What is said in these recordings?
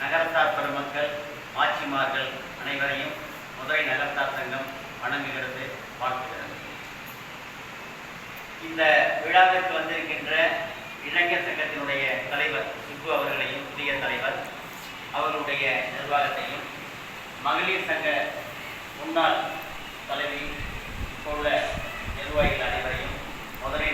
நகரத்தார் பெருமக்கள் ஆட்சிமார்கள் அனைவரையும் மதுரை நகரத்தார் சங்கம் வணங்குகிறது வாழ்த்துகிறது. இந்த விழாவிற்கு வந்திருக்கின்ற இளைஞர் சங்கத்தினுடைய தலைவர் சிப்பு அவர்களையும் புதிய தலைவர் அவர்களுடைய நிர்வாகத்தையும் மகளிர் சங்க முன்னாள் தலைவி போல நிர்வாகிகள் அனைவரையும் மதுரை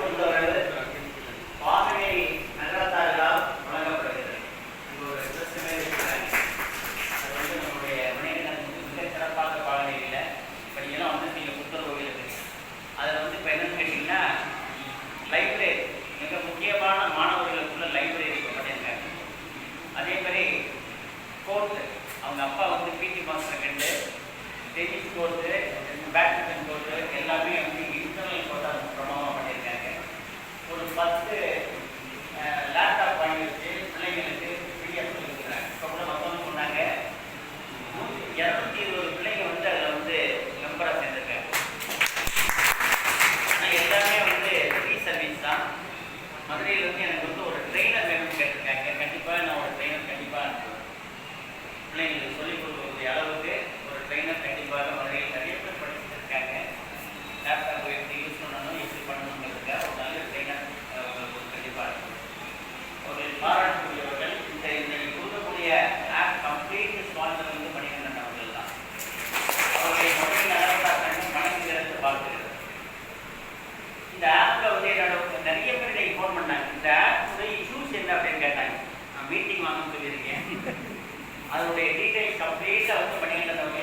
Obrigado. அதனுடைய டீட்டெயில் கம்ப்ளீட்டாக வந்து பண்ணிக்கிட்டு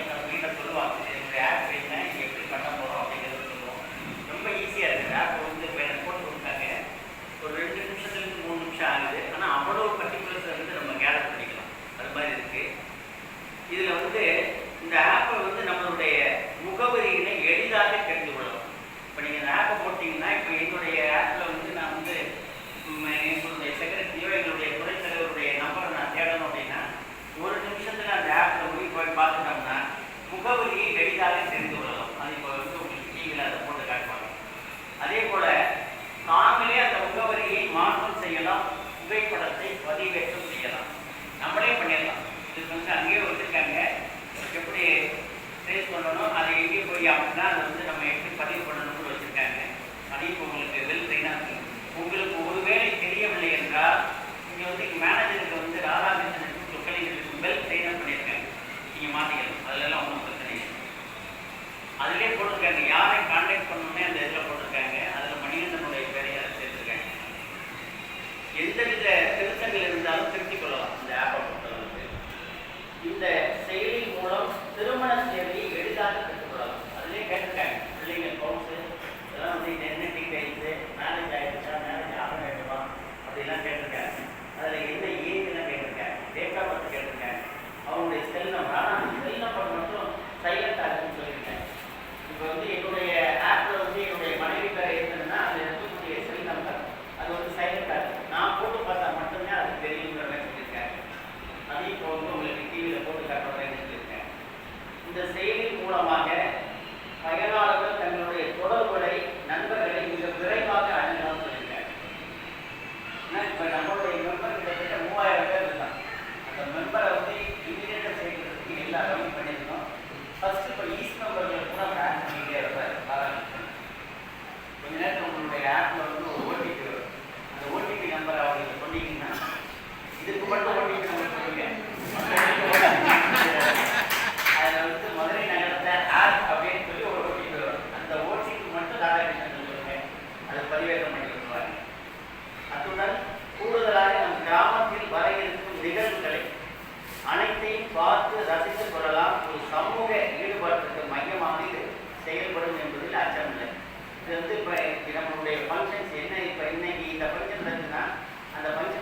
இப்போ வந்து உங்களுக்கு டிவியில் போட்டு காட்டுறேன்னு சொல்லியிருக்கேன் இந்த செயலி மூலமாக பயனாளர்கள் தங்களுடைய தொடர்புகளை நண்பர்களை மிக விரைவாக அணுகலாம் சொல்லியிருக்காங்க. ஏன்னா இப்போ நம்மளுடைய மெம்பர் கிட்டத்தட்ட மூவாயிரம் பேர் இருக்காங்க. அந்த மெம்பரை வந்து இமீடியட்டாக சேர்க்கிறதுக்கு எல்லா வேலையும் பண்ணியிருந்தோம் ஃபர்ஸ்ட் இப்போ ஈஸ் மெம்பர்களை கூட ஆட் பண்ணிக்கிட்டே இருப்பார் கொஞ்ச நேரத்தில் உங்களுடைய ஆப்பில் வந்து ஒரு ஓடிபி வரும். அந்த ஓடிபி நம்பரை அவங்களுக்கு சொன்னீங்கன்னா வந்து இப்போ நம்மளுடைய ஃபங்க்ஷன்ஸ் என்ன? இப்போ இன்னைக்கு இந்த ஃபங்க்ஷன் இருக்குன்னா அந்த ஃபங்க்ஷன்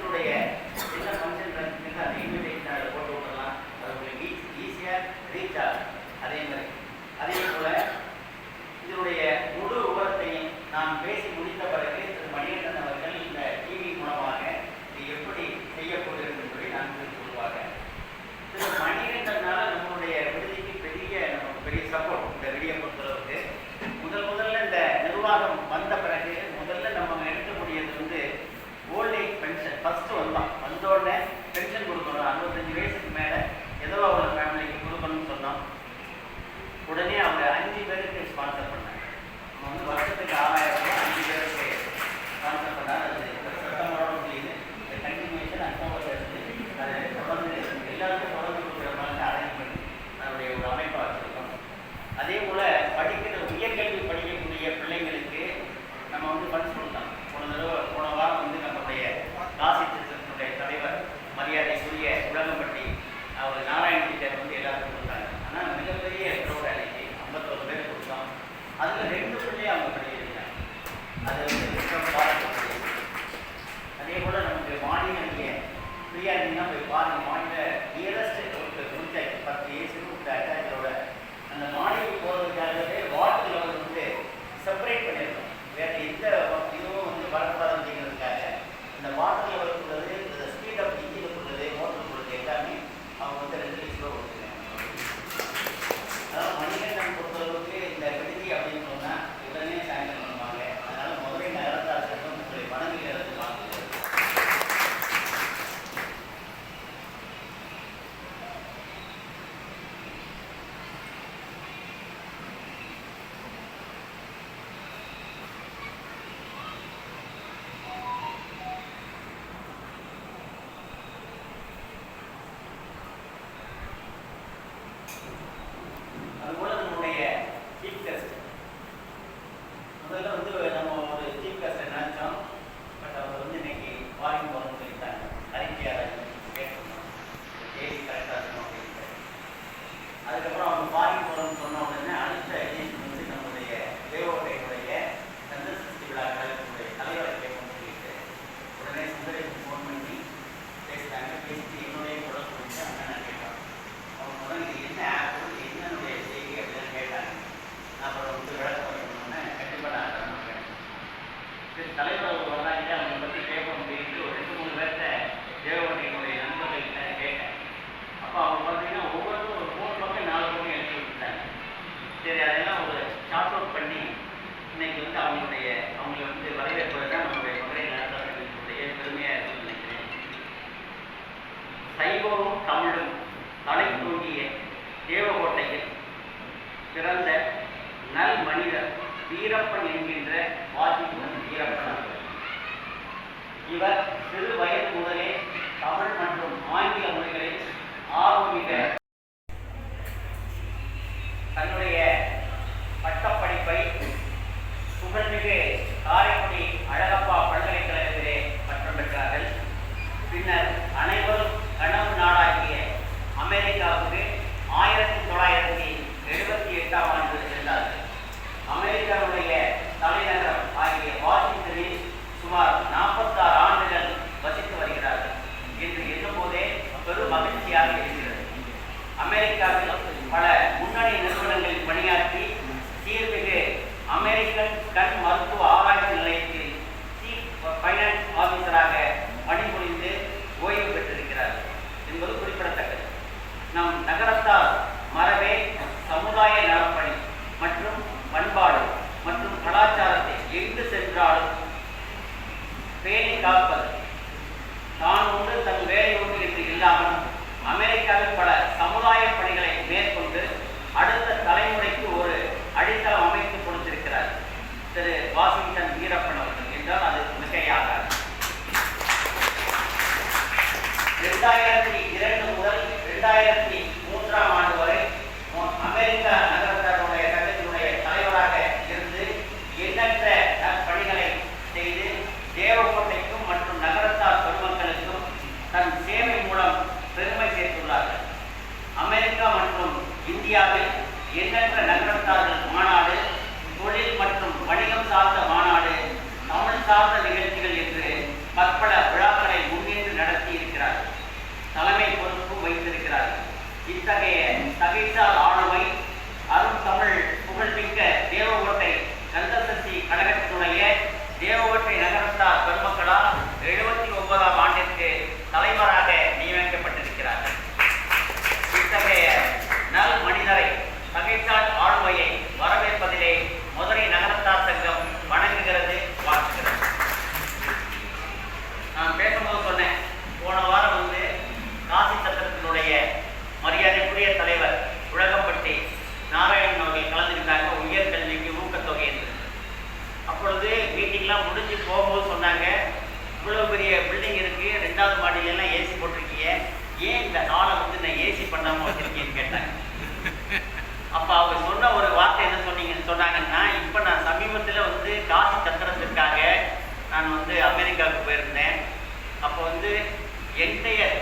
சைவமும் தமிழும் தலை தூங்கிய தேவகோட்டையில் பிறந்த நல் மனிதர் வீரப்பன் என்கின்ற வாசிப்பன் வீரப்பன் இவர் சிறு வயது முதலே தமிழ் மற்றும் ஆங்கில மொழிகளில் ஆர்வமிக்க தன்னுடைய பட்டப்படிப்பை புகழ்மிகு time 你现在来。எல்லாம் முடிஞ்சு போகும்போது சொன்னாங்க இவ்வளோ பெரிய பில்டிங் இருக்குது ரெண்டாவது மாடியிலலாம் ஏசி போட்டிருக்கீங்க. ஏன் இந்த நாளை வந்து நான் ஏசி பண்ணாமல் வச்சிருக்கேன்னு கேட்டாங்க. அப்போ அவங்க சொன்ன ஒரு வார்த்தை என்ன சொன்னீங்கன்னு சொன்னாங்கன்னா இப்போ நான் சமீபத்தில் வந்து காசி சத்திரத்திற்காக நான் வந்து அமெரிக்காவுக்கு போயிருந்தேன். அப்போ வந்து என்டையர்